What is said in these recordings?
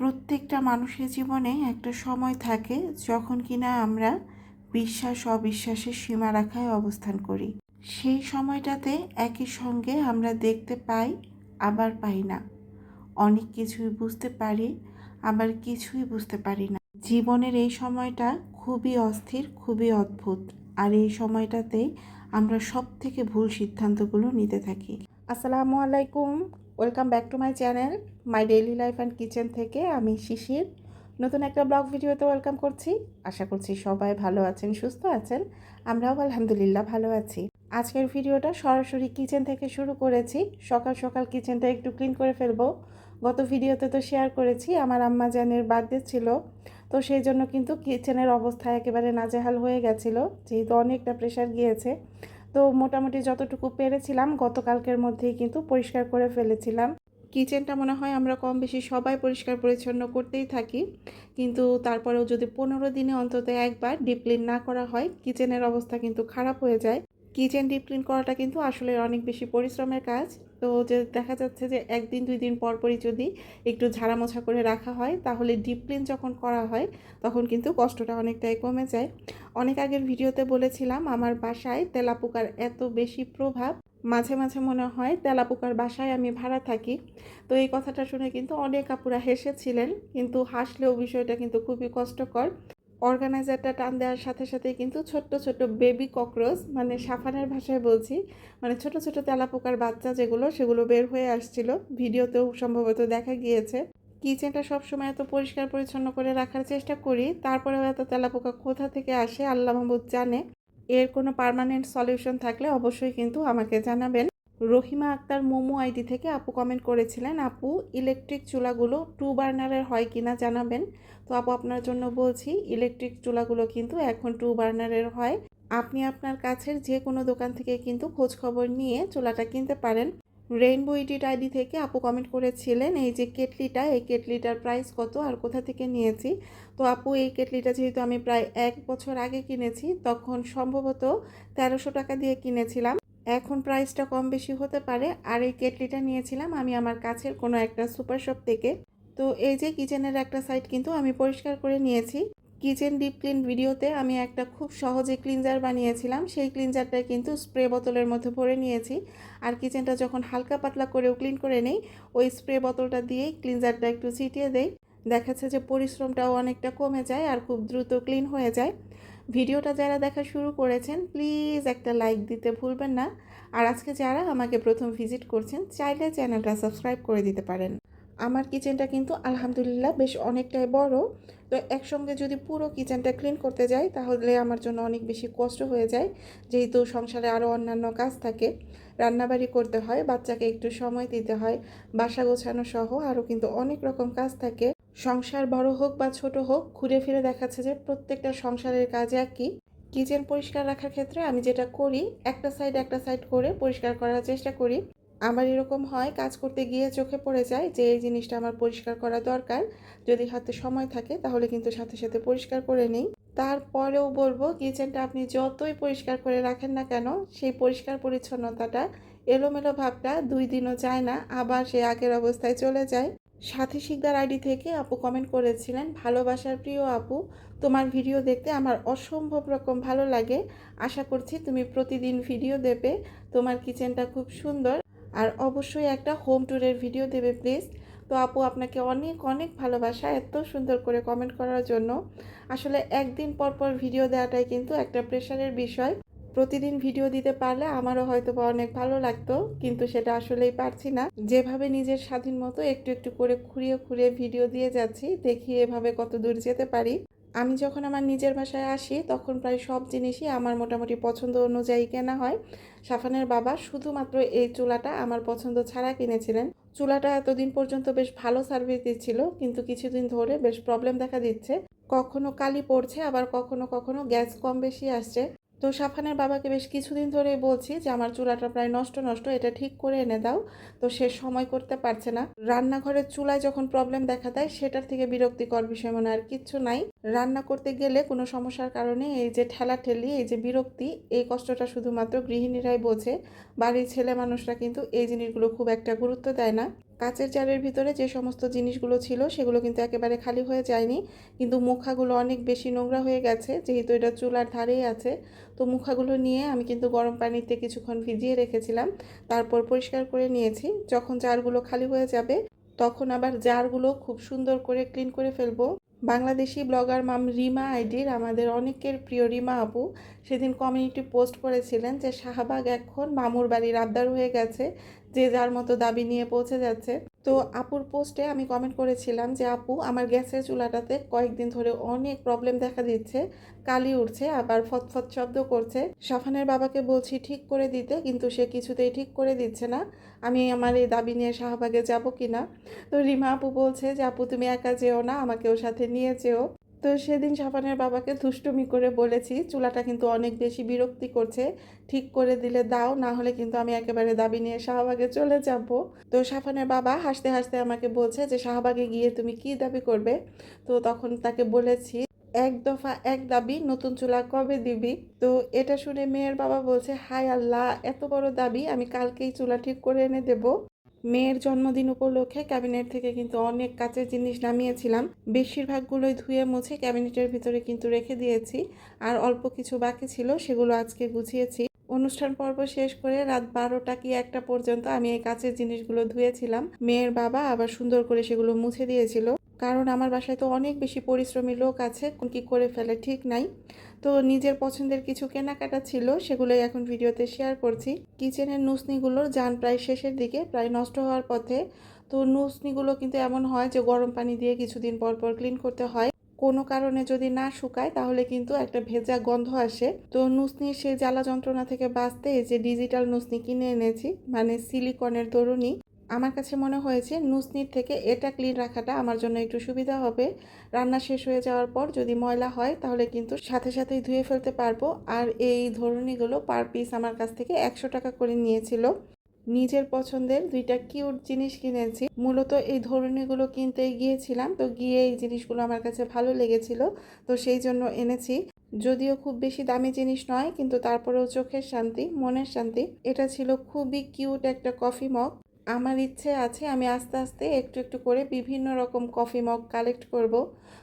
প্রত্যেকটা মানুষের জীবনে একটা সময় থাকে যখন কিনা আমরা বিশ্বাস, অবিশ্বাসের সীমা সীমারেখায় অবস্থান করি। সেই সময়টাতে একই সঙ্গে আমরা দেখতে পাই, আবার পাই না। অনেক কিছুই বুঝতে পারি, আবার কিছুই বুঝতে পারি না। জীবনের এই সময়টা খুবই অস্থির, খুবই অদ্ভুত। আর এই সময়টাতে আমরা সব থেকে ভুল সিদ্ধান্তগুলো নিতে থাকি। আসসালামু আলাইকুম। Welcome back to my channel my daily life and kitchen থেকে আমি শিশির। নতুন একটা ব্লগ ভিডিওতে ওয়েলকাম করছি। আশা করছি সবাই ভালো আছেন, সুস্থ আছেন। আমরাও আলহামদুলিল্লাহ ভালো আছি। আজকের ভিডিওটা সরাসরি কিচেন থেকে শুরু করেছি। সকাল সকাল কিচেনটা একটু ক্লিন করে ফেলব। গত ভিডিওতে তো শেয়ার করেছি, আমার আম্মা জানের বার্থডে ছিল। তো সেই জন্য কিন্তু কিচেনের অবস্থা একেবারে নাজেহাল হয়ে গেছিল, যেহেতু অনেকটা প্রেশার গিয়েছে। তো মোটামুটি যতটুকু পেরেছিলাম, গতকালকের মধ্যেই কিন্তু পরিষ্কার করে ফেলেছিলাম। কিচেনটা মনে হয় আমরা কম বেশি সবাই পরিষ্কার পরিচ্ছন্ন করতেই থাকি। কিন্তু তারপরেও যদি পনেরো দিনে অন্তত একবার ডিপ ক্লিন না করা হয়, কিচেনের অবস্থা কিন্তু খারাপ হয়ে যায়। কিচেন ডিপ ক্লিন করাটা কিন্তু আসলে অনেক বেশি পরিশ্রমের কাজ। তো যে দেখা যাচ্ছে যে একদিন, দুই দিন পর পরই যদি একটু ঝাড়া মোছা করে রাখা হয়, তাহলে ডিপ ক্লিন যখন করা হয়, তখন কিন্তু কষ্টটা অনেকটাই কমে যায়। অনেক আগের ভিডিওতে বলেছিলাম, আমার বাসায় তেলাপোকার এত বেশি প্রভাব, মাঝে মাঝে মনে হয় তেলাপোকার বাসায় আমি ভাড়া থাকি। তো এই কথাটা শুনে কিন্তু অনেক আপুরা হেসেছিলেন, কিন্তু হাসলেও বিষয়টা কিন্তু খুবই কষ্টকর। অর্গানাইজারটা টান দেওয়ার সাথে সাথে কিন্তু ছোট্ট ছোট্ট বেবি ককরোচ মানে সাফানের ভাষায় বলছি মানে ছোট ছোট তেলাপোকার বাচ্চা যেগুলো, সেগুলো বের হয়ে আসছিল। ভিডিওতেও সম্ভবত দেখা গিয়েছে। কিচেনটা সবসময় এত পরিষ্কার পরিচ্ছন্ন করে রাখার চেষ্টা করি, তারপরেও এত তেলাপোকা কোথা থেকে আসে আল্লাহ মাহবুদ জানে। এর কোনো পার্মানেন্ট সলিউশন থাকলে অবশ্যই কিন্তু আমাকে জানাবেন। রহিমা আক্তার মোমো আইডি থেকে আপু কমেন্ট করেছিলেন, আপু ইলেকট্রিক চুলাগুলো টু বার্নারের হয় কি না জানাবেন? তো আপু, আপনার জন্য বলছি ইলেকট্রিক চুলাগুলো কিন্তু এখন টু বার্নারের হয়। আপনি আপনার কাছের যে কোনো দোকান থেকে কিন্তু খোঁজ খবর নিয়ে চুলাটা কিনতে পারেন। রেইনবো ইডিট আইডি থেকে আপু কমেন্ট করেছিলেন, এই যে কেটলিটা, এই কেটলিটার প্রাইস কত আর কোথা থেকে নিয়েছি? তো আপু, এই কেটলিটা যেহেতু আমি প্রায় এক বছর আগে কিনেছি, তখন সম্ভবত তেরোশো টাকা দিয়ে কিনেছিলাম। এখন প্রাইসটা কম বেশি হতে পারে। আর এই কেটলিটা নিয়েছিলাম আমি আমার কাছের কোনো একটা সুপার শপ থেকে। তো এই যে কিচেনের একটা সাইড কিন্তু আমি পরিষ্কার করে নিয়েছি। কিচেন ডিপ ক্লিন ভিডিওতে আমি একটা খুব সহজে ক্লিনজার বানিয়েছিলাম। সেই ক্লিনজারটা কিন্তু স্প্রে বোতলের মধ্যে ভরে নিয়েছি। আর কিচেনটা যখন হালকা পাতলা করেও ক্লিন করে নেই, ওই স্প্রে বোতলটা দিয়েই ক্লিনজারটা একটু ছিটিয়ে দেই। দেখাচ্ছে যে পরিশ্রমটাও অনেকটা কমে যায় আর খুব দ্রুত ক্লিন হয়ে যায়। ভিডিওটা যারা দেখা শুরু করেছেন প্লিজ একটা লাইক দিতে ভুলবেন না। আর আজকে যারা আমাকে প্রথম ভিজিট করছেন, চাইলে চ্যানেলটা সাবস্ক্রাইব করে দিতে পারেন। আমার কিচেনটা কিন্তু আলহামদুলিল্লাহ বেশ অনেকটাই বড়। তো একসঙ্গে যদি পুরো কিচেনটা ক্লিন করতে যাই, তাহলে আমার জন্য অনেক বেশি কষ্ট হয়ে যায়। যেহেতু সংসারে আরও অন্যান্য কাজ থাকে, রান্নাবাড়ি করতে হয়, বাচ্চাকে একটু সময় দিতে হয়, বাসা গোছানো সহ আরও কিন্তু অনেক রকম কাজ থাকে। সংসার বড় হোক বা ছোট হোক, ঘুরে ফিরে দেখাচ্ছে যে প্রত্যেকটা সংসারের কাজ একই। কিচেন পরিষ্কার রাখার ক্ষেত্রে আমি যেটা করি, একটা সাইড একটা সাইড করে পরিষ্কার করার চেষ্টা করি। আমার এরকম হয়, কাজ করতে গিয়ে চোখে পড়ে যায় যে এই জিনিসটা আমার পরিষ্কার করা দরকার। যদি হাতে সময় থাকে তাহলে কিন্তু সাথে সাথে পরিষ্কার করে নিই। তারপরেও বলব, কিচেনটা আপনি যতই পরিষ্কার করে রাখেন না কেন, সেই পরিষ্কার পরিচ্ছন্নতাটা, এলোমেলো ভাবটা দুই দিনও যায় না, আবার সে আগের অবস্থায় চলে যায়। সাথী শিকদার আইডি থেকে আপু কমেন্ট করেছিলেন, ভালোবাসার প্রিয় আপু, তোমার ভিডিও দেখতে আমার অসম্ভব রকম ভালো লাগে। আশা করছি তুমি প্রতিদিন ভিডিও দেবে। তোমার কিচেনটা খুব সুন্দর। আর অবশ্যই একটা হোম ট্যুরের ভিডিও দেবে প্লিজ তো আপু আপনাকে অনেক অনেক ভালোবাসা এত সুন্দর করে কমেন্ট করার জন্য। আসলে একদিন পর পর ভিডিও দেওয়াটাই কিন্তু একটা প্রেশারের বিষয়। প্রতিদিন ভিডিও দিতে পারলে আমারও হয়তো বা অনেক ভালো লাগতো, কিন্তু সেটা আসলেই পারছি না। যেভাবে নিজের স্বাধীন মতো একটু একটু করে খুঁড়িয়ে খুঁড়িয়ে ভিডিও দিয়ে যাচ্ছি, দেখি এভাবে কত দূর যেতে পারি। আমি যখন আমার নিজের বাসায় আসি, তখন প্রায় সব জিনিসই আমার মোটামুটি পছন্দ অনুযায়ী কেনা হয়। সাফানের বাবা শুধুমাত্র এই চুলাটা আমার পছন্দ ছাড়া কিনেছিলেন। চুলাটা এতদিন পর্যন্ত বেশ ভালো সার্ভিস দিচ্ছিল, কিন্তু কিছুদিন ধরে বেশ প্রবলেম দেখা দিচ্ছে। কখনো কালি পড়ছে, আবার কখনো কখনো গ্যাস কম বেশি আসছে। তো সাফানের বাবাকে বেশ কিছুদিন ধরেই বলছি যে, আমার চুলাটা প্রায় নষ্ট নষ্ট, এটা ঠিক করে এনে দাও। তো সে সময় করতে পারছে না। রান্নাঘরের চুলায় যখন প্রবলেম দেখা দেয়, সেটার থেকে বিরক্তিকর বিষয় মনে আর কিচ্ছু নাই। রান্না করতে গেলে কোনো সমস্যার কারণে এই যে ঠেলাঠেলি এই যে বিরক্তি, এই কষ্টটা শুধুমাত্র গৃহিণীরাই বোঝে। বাড়ির ছেলে মানুষরা কিন্তু এই জিনিসগুলো খুব একটা গুরুত্ব দেয় না। কাচের জারের ভিতরে যে সমস্ত জিনিসগুলো ছিল, সেগুলো কিন্তু একেবারে খালি হয়ে যায়নি। কিন্তু মুখাগুলো অনেক বেশি নোংরা হয়ে গেছে, যেহেতু এটা চুলার ধারেই আছে। তো মুখাগুলো নিয়ে আমি কিন্তু গরম পানিতে কিছুক্ষণ ভিজিয়ে রেখেছিলাম। তারপর পরিষ্কার করে নিয়েছি। যখন জারগুলো খালি হয়ে যাবে, তখন আবার জারগুলো খুব সুন্দর করে ক্লিন করে ফেলব। বাংলাদেশি ব্লগার মাম রিমা আইডির, আমাদের অনেকের প্রিয় রিমা আপু, সেদিন কমিউনিটি পোস্ট করেছিলেন যে শাহবাগ এখন মামুর বাড়ির আবদার হয়ে গেছে, যে যার মতো দাবি নিয়ে পৌঁছে যাচ্ছে। তো আপুর পোস্টে আমি কমেন্ট করেছিলাম যে, আপু, আমার গ্যাসের চুলাটাতে কয়েকদিন ধরে অনেক প্রবলেম দেখা দিচ্ছে। কালি উঠছে, আবার ফতফত শব্দ করছে। সাফানের বাবাকে বলছি, ঠিক করে দিতে। কিন্তু সে কিছুতেই ঠিক করে দিচ্ছে না। আমি আমার এই দাবি নিয়ে শাহবাগে যাব কি না তো রিমা আপু বলছে যে, আপু, তুমি একা যেও না আমাকেও সাথে নিয়ে যেও। তো সেদিন সাফানের বাবাকে দুষ্টুমি করে বলেছি, চুলাটা কিন্তু অনেক বেশি বিরক্তি করছে, ঠিক করে দিলে দাও, না হলে কিন্তু আমি একেবারে দাবি নিয়ে শাহবাগে চলে যাব। তো সাফানের বাবা হাসতে হাসতে আমাকে বলছে যে, শাহবাগে গিয়ে তুমি কি দাবি করবে? তো তখন তাকে বলেছি, এক দফা এক দাবি, নতুন চুলা কবে দিবি? তো এটা শুনে মেয়ের বাবা বলছে হাই আল্লাহ, এত বড় দাবি, আমি কালকেই চুলা ঠিক করে এনে দেব। মেয়ের জন্মদিন উপলক্ষে ক্যাবিনেট থেকে কিন্তু অনেক কাচের জিনিস নামিয়েছিলাম। বেশিরভাগগুলোই ধুয়ে মুছে ক্যাবিনেটের ভিতরে কিন্তু রেখে দিয়েছি। আর অল্প কিছু বাকি ছিল, সেগুলো আজকে গুছিয়েছি। অনুষ্ঠান পর্ব শেষ করে রাত বারোটা কি একটা পর্যন্ত আমি এই কাচের জিনিসগুলো ধুয়েছিলাম। মেয়ের বাবা আবার সুন্দর করে সেগুলো মুছে দিয়েছিল। কারণ আমার বাসায় তো অনেক বেশি পরিশ্রমী লোক আছে, কি করে ফেলে ঠিক নাই। তো নিজের পছন্দের কিছু কেনাকাটা ছিল, সেগুলোই এখন ভিডিওতে শেয়ার করছি। কিচেনের নুসনিগুলোর যান প্রায় শেষের দিকে, প্রায় নষ্ট হওয়ার পথে। তো নুসনিগুলো কিন্তু এমন হয় যে গরম পানি দিয়ে কিছুদিন পর পর ক্লিন করতে হয়। কোনো কারণে যদি না শুকায়, তাহলে কিন্তু একটা ভেজা গন্ধ আসে। তো নুসনির সেই জ্বালা যন্ত্রণা থেকে বাঁচতে যে ডিজিটাল নুসনি কিনে এনেছি মানে সিলিকনের তরুণী আমার কাছে মনে হয়েছে, নুসনির থেকে এটা ক্লিন রাখাটা আমার জন্য একটু সুবিধা হবে। রান্না শেষ হয়ে যাওয়ার পর যদি ময়লা হয়, তাহলে কিন্তু সাথে সাথেই ধুয়ে ফেলতে পারব। আর এই ধরনীগুলো পার পিস আমার কাছ থেকে একশো টাকা করে নিয়েছিল। নিজের পছন্দের দুইটা কিউট জিনিস কিনেছি। মূলত এই ধরনীগুলো কিনতে গিয়েছিলাম, তো গিয়ে এই জিনিসগুলো আমার কাছে ভালো লেগেছিল, তো সেই জন্য এনেছি। যদিও খুব বেশি দামি জিনিস নয়, কিন্তু তারপরেও চোখের শান্তি, মনের শান্তি। এটা ছিল খুবই কিউট একটা কফি মগ আমার ইচ্ছে আছে আমি আস্তে আস্তে একটু একটু করে বিভিন্ন রকম কফি মগ কালেক্ট করব।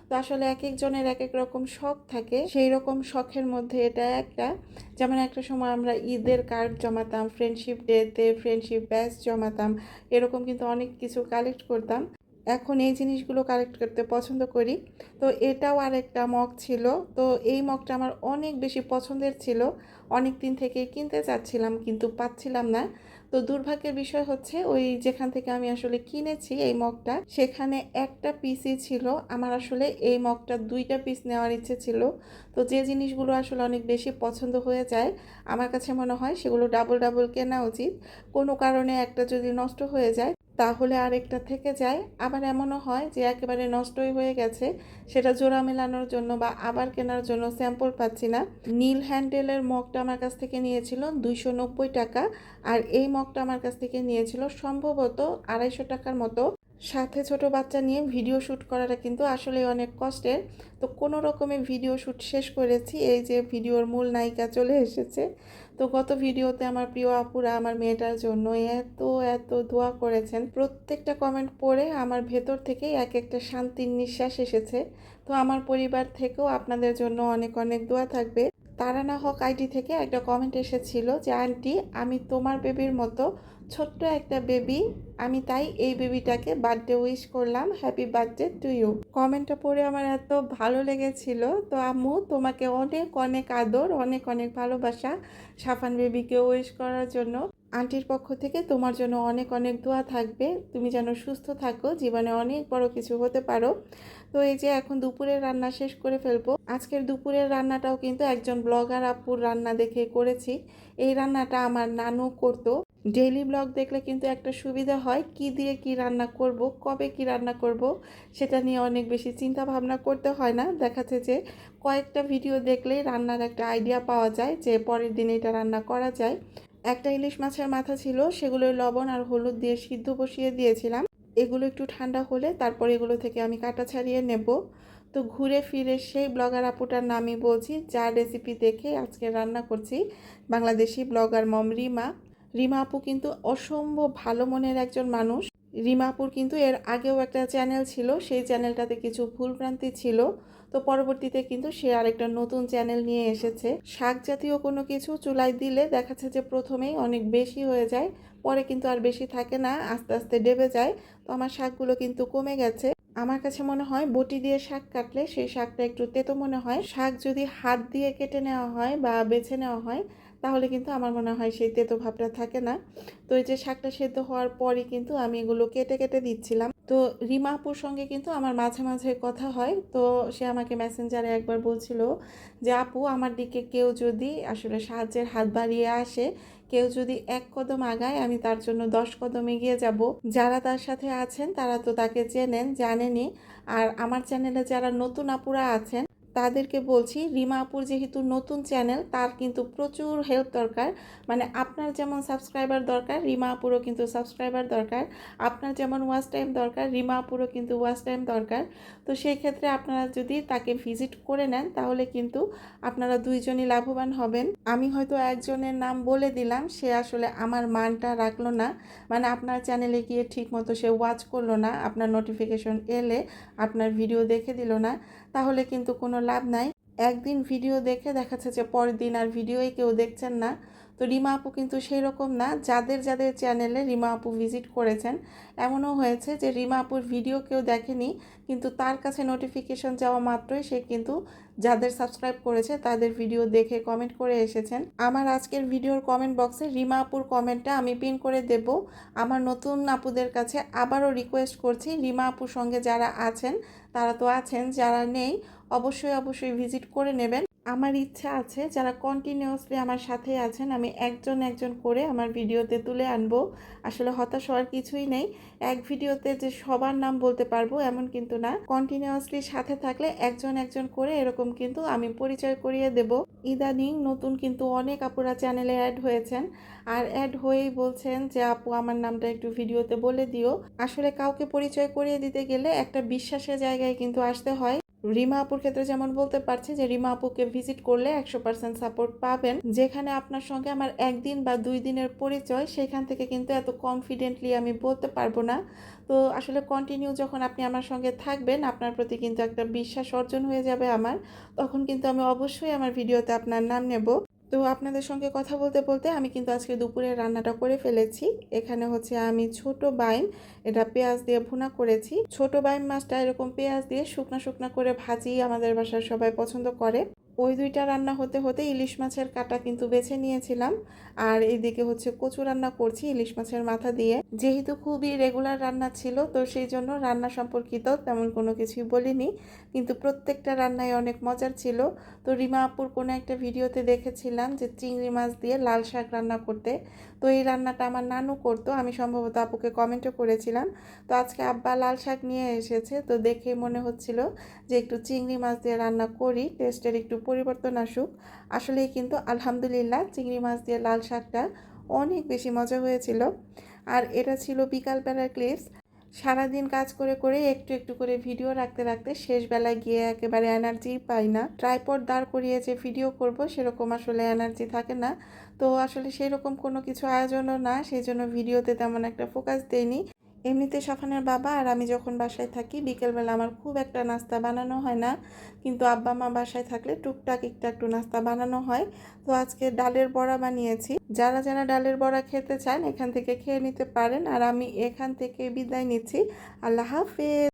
তো আসলে এক একজনের এক এক রকম শখ থাকে। সেই রকম শখের মধ্যে এটা একটা। যেমন একটা সময় আমরা ঈদের কার্ড জমাতাম ফ্রেন্ডশিপ ডেতে ফ্রেন্ডশিপ ব্যাচ জমাতাম, এরকম কিন্তু অনেক কিছু কালেক্ট করতাম। এখন এই জিনিসগুলো কালেক্ট করতে পছন্দ করি। তো এটাও আরেকটা মগ ছিল। তো এই মগটা আমার অনেক বেশি পছন্দের ছিল। অনেক দিন থেকে কিনতে চাচ্ছিলাম কিন্তু পাচ্ছিলাম না। তো দুর্ভাগ্যের বিষয় হচ্ছে ওই যেখান থেকে আমি আসলে কিনেছি এই মগটা, সেখানে একটা পিসই ছিল। আমার আসলে এই মগটা দুইটা পিস নেওয়ার ইচ্ছে ছিল। তো যে জিনিসগুলো আসলে অনেক বেশি পছন্দ হয়ে যায়, আমার কাছে মনে হয় সেগুলো ডাবল ডাবল কেনা উচিত। কোনো কারণে একটা যদি নষ্ট হয়ে যায় তাহলে আরেকটা থেকে যায়। আবার এমনও হয় যে একেবারে নষ্টই হয়ে গেছে, সেটা জোড়া মেলানোর জন্য বা আবার কেনার জন্য স্যাম্পল পাচ্ছি না। নীল হ্যান্ডেলের মগটা আমার কাছ থেকে নিয়েছিল দুইশো নব্বই টাকা আর এই মগটা আমার কাছ থেকে নিয়েছিল সম্ভবত আড়াইশো টাকার মতো। সাথে ছোট বাচ্চা নিয়ে ভিডিও শ্যুট করাটা কিন্তু আসলে অনেক কষ্টের। তো কোনো রকমে ভিডিও শ্যুট শেষ করেছি, এই যে ভিডিওর মূল নায়িকা চলে এসেছে। তো গত ভিডিওতে আমার প্রিয় আপুরা আমার মেয়েটার জন্য এত এত দোয়া করেছেন। প্রত্যেকটা কমেন্ট পড়ে আমার ভেতর থেকেই এক একটা শান্তির নিঃশ্বাস এসেছে। তো আমার পরিবার থেকেও আপনাদের জন্য অনেক অনেক দোয়া থাকবে। তারানা হক আইডি থেকে একটা কমেন্ট এসেছিল যে, আন্টি, আমি তোমার বেবির মতো ছোট্ট একটা বেবি আমি তাই এই বেবিটাকে বার্থডে উইশ করলাম হ্যাপি বার্থডে টু ইউ কমেন্টটা পড়ে আমার এত ভালো লেগেছিল। তো আম্মু, তোমাকে অনেক অনেক আদর, অনেক অনেক ভালোবাসা সাফান বেবিকে উইশ করার জন্য। আন্টির পক্ষ থেকে তোমার জন্য অনেক অনেক দোয়া থাকবে। তুমি যেন সুস্থ থাকো, জীবনে অনেক বড় কিছু হতে পারো। তো এই যে এখন দুপুরের রান্না শেষ করে ফেলব। আজকের দুপুরের রান্নাটাও কিন্তু একজন ব্লগার আপুর রান্না দেখে করেছি। এই রান্নাটা আমার নানু করতো। ডেইলি ব্লগ দেখলে কিন্তু একটা সুবিধা হয়, কি দিয়ে কি রান্না করব, কবে কি রান্না করব, সেটা নিয়ে অনেক বেশি চিন্তা ভাবনা করতে হয় না। দেখাচ্ছে যে কয়েকটা ভিডিও দেখলেই রান্নার একটা আইডিয়া পাওয়া যায় যে পরের দিন এটা রান্না করা যায়। একটা ইলিশ মাছের মাথা ছিল সেগুলোর লবণ আর হলুদ দিয়ে সিদ্ধ বসিয়ে দিয়েছিলাম। এগুলো একটু ঠান্ডা হলে তারপর এগুলো থেকে আমি কাটা ছাড়িয়ে নেব। তো ঘুরে ফিরে সেই ব্লগার আপুটার নামই বলছি যা রেসিপি দেখে আজকে রান্না করছি, বাংলাদেশি ব্লগার মম রিমা আপু কিন্তু অসম্ভব ভালো মনের একজন মানুষ। রিমা আপুর কিন্তু এর আগেও একটা চ্যানেল ছিল, সেই চ্যানেলটাতে কিছু ভুলভ্রান্তি ছিল। তো পরবর্তীতে কিন্তু সে আরেকটা নতুন চ্যানেল নিয়ে এসেছে। শাক জাতীয় কোনো কিছু চুলায় দিলে দেখাচ্ছে যে প্রথমেই অনেক বেশি হয়ে যায়, পরে কিন্তু আর বেশি থাকে না, আস্তে আস্তে ডেবে যায়। তো আমার শাকগুলো কিন্তু কমে গেছে। আমার কাছে মনে হয় বটি দিয়ে শাক কাটলে সেই শাকটা একটু তেতো মনে হয়। শাক যদি হাত দিয়ে কেটে নেওয়া হয় বা বেছে নেওয়া হয় তাহলে কিন্তু আমার মনে হয় সেই তেতো ভাবটা থাকে না। তো এই যে শাকটা সেদ্ধ হওয়ার পরই কিন্তু আমি এগুলো কেটে কেটে দিচ্ছিলাম। তো রিমা আপুর সঙ্গে কিন্তু আমার মাঝে মাঝে কথা হয়। তো সে আমাকে মেসেঞ্জারে একবার বলছিল যে, আপু, আমার দিকে কেউ যদি আসলে সাহায্যের হাত বাড়িয়ে আসে, কেউ যদি এক কদম আগায়, আমি তার জন্য দশ কদম এগিয়ে যাব। যারা তার সাথে আছেন, তারা তো তাকে চেনেন, জানেনই। আর আমার চ্যানেলে যারা নতুন আপুরা আছেন তাদেরকে বলছি রিমা আপুর যেহেতু নতুন চ্যানেল, তার কিন্তু প্রচুর হেল্প দরকার। মানে আপনার যেমন সাবস্ক্রাইবার দরকার রিমা আপুরও কিন্তু সাবস্ক্রাইবার দরকার। আপনার যেমন ওয়াচ টাইম দরকার রিমা আপুরও কিন্তু ওয়াচ টাইম দরকার। তো সেই ক্ষেত্রে আপনারা যদি তাকে ভিজিট করে নেন, তাহলে কিন্তু আপনারা দুইজনই লাভবান হবেন। আমি হয়তো একজনের নাম বলে দিলাম, সে আসলে আমার মানটা রাখল না। মানে আপনার চ্যানেলে গিয়ে ঠিক মতো সে ওয়াচ করল না, আপনার নোটিফিকেশন এলে আপনার ভিডিও দেখে দিল না। তাহলে কিন্তু কোনো লাভ নাই। একদিন ভিডিও দেখে দেখাচ্ছে যে পরের দিন আর ভিডিওই কেউ দেখছেন না। তো রিমা আপু কিন্তু সেই রকম না, যাদের যাদের চ্যানেলে রিমা আপু ভিজিট করেছেন, এমনও হয়েছে যে রিমা আপুর ভিডিও কেউ দেখেনি, কিন্তু তার কাছে নোটিফিকেশন যাওয়া মাত্রই সে কিন্তু যাদের সাবস্ক্রাইব করেছে তাদের ভিডিও দেখে কমেন্ট করে এসেছেন। আমার আজকের ভিডিওর কমেন্ট বক্সে রিমা আপুর কমেন্টটা আমি পিন করে দেব। আমার নতুন আপুদের কাছে আবারও রিকোয়েস্ট করছি, রিমা আপুর সঙ্গে যারা আছেন তারা তো আছেন যারা নেই অবশ্যই অবশ্যই ভিজিট করে নেবেন। আমার ইচ্ছা আছে যারা কন্টিনিউয়াসলি আমার সাথে আছেন, আমি একজন একজন করে আমার ভিডিওতে তুলে আনব। আসলে হতাশ হওয়ার কিছুই নেই। এক ভিডিওতে যে সবার নাম বলতে পারব এমন কিন্তু না। কন্টিনিউয়াসলি সাথে থাকলে একজন একজন করে এরকম কিন্তু আমি পরিচয় করিয়ে দেব। ইদানিং নতুন কিন্তু অনেক আপুরা চ্যানেলে অ্যাড হয়েছেন। আর অ্যাড হয়েই বলছেন যে, আপু, আমার নামটা একটু ভিডিওতে বলে দিও। আসলে কাউকে পরিচয় করিয়ে দিতে গেলে একটা বিশ্বাসের জায়গায় কিন্তু আসতে হয়। রিমা আপুর ক্ষেত্রে যেমন বলতে পারছি যে রিমা আপুকে ভিজিট করলে একশো পার্সেন্ট সাপোর্ট পাবেন। যেখানে আপনার সঙ্গে আমার একদিন বা দুই দিনের পরিচয়, সেখান থেকে কিন্তু এত কনফিডেন্টলি আমি বলতে পারব না। তো আসলে কন্টিনিউ যখন আপনি আমার সঙ্গে থাকবেন, আপনার প্রতি কিন্তু একটা বিশ্বাস অর্জন হয়ে যাবে আমার। তখন কিন্তু আমি অবশ্যই আমার ভিডিওতে আপনার নাম নেব। তো আপনাদের সঙ্গে কথা বলতে বলতে আমি কিন্তু আজকে দুপুরে রান্নাটা করে ফেলেছি। এখানে হচ্ছে আমি ছোট বাইম, এটা পেঁয়াজ দিয়ে ভুনা করেছি। ছোট বাইম মাছটা এরকম পেঁয়াজ দিয়ে শুকনা শুকনা করে ভাজি আমাদের বাসার সবাই পছন্দ করে। ওই দুইটা রান্না হতে হতে ইলিশ মাছের কাটা কিন্তু বেছে নিয়েছিলাম। আর এইদিকে হচ্ছে কচু রান্না করছি ইলিশ মাছের মাথা দিয়ে। যেহেতু খুবই রেগুলার রান্না ছিল, তো সেই জন্য রান্না সম্পর্কিত তেমন কোনো কিছুই বলিনি। কিন্তু প্রত্যেকটা রান্নায় অনেক মজার ছিল। তো রিমা আপুর কোনো একটা ভিডিওতে দেখেছিলাম যে চিংড়ি মাছ দিয়ে লাল শাক রান্না করতে। তো এই রান্নাটা আমার নানু করতো, আমি সম্ভবত আপুকে কমেন্টও করেছিলাম। তো আজকে আব্বা লাল শাক নিয়ে এসেছে, তো দেখে মনে হচ্ছিল যে একটু চিংড়ি মাছ দিয়ে রান্না করি, টেস্টের একটু পরিবর্তন আসুক। আসলেই কিন্তু আলহামদুলিল্লাহ চিংড়ি মাছ দিয়ে লাল শাকটা অনেক বেশি মজা হয়েছিল। আর এটা ছিল বিকালবেলার ক্লিপস। সারাদিন কাজ করে করে একটু একটু করে ভিডিও রাখতে রাখতে শেষ বেলায় গিয়ে একেবারে এনার্জি পাই না। ট্রাইপড দাঁড় করিয়ে যে ভিডিও করব সেরকম আসলে এনার্জি থাকে না। তো আসলে সেই রকম কোনো কিছু আয়োজনও না, সেই জন্য ভিডিওতে তেমন একটা ফোকাস দেয়নি এমনিতে সাফানের বাবা আর আমি যখন বাসায় থাকি, বিকেলবেলা আমার খুব একটা নাস্তা বানানো হয় না। কিন্তু আব্বা মা বাসায় থাকলে টুকটাক একটু একটু নাস্তা বানানো হয়। তো আজকে ডালের বড়া বানিয়েছি। যারা যারা ডালের বড়া খেতে চান, এখান থেকে খেয়ে নিতে পারেন। আর আমি এখান থেকে বিদায় নিচ্ছি। আল্লাহ হাফেজ।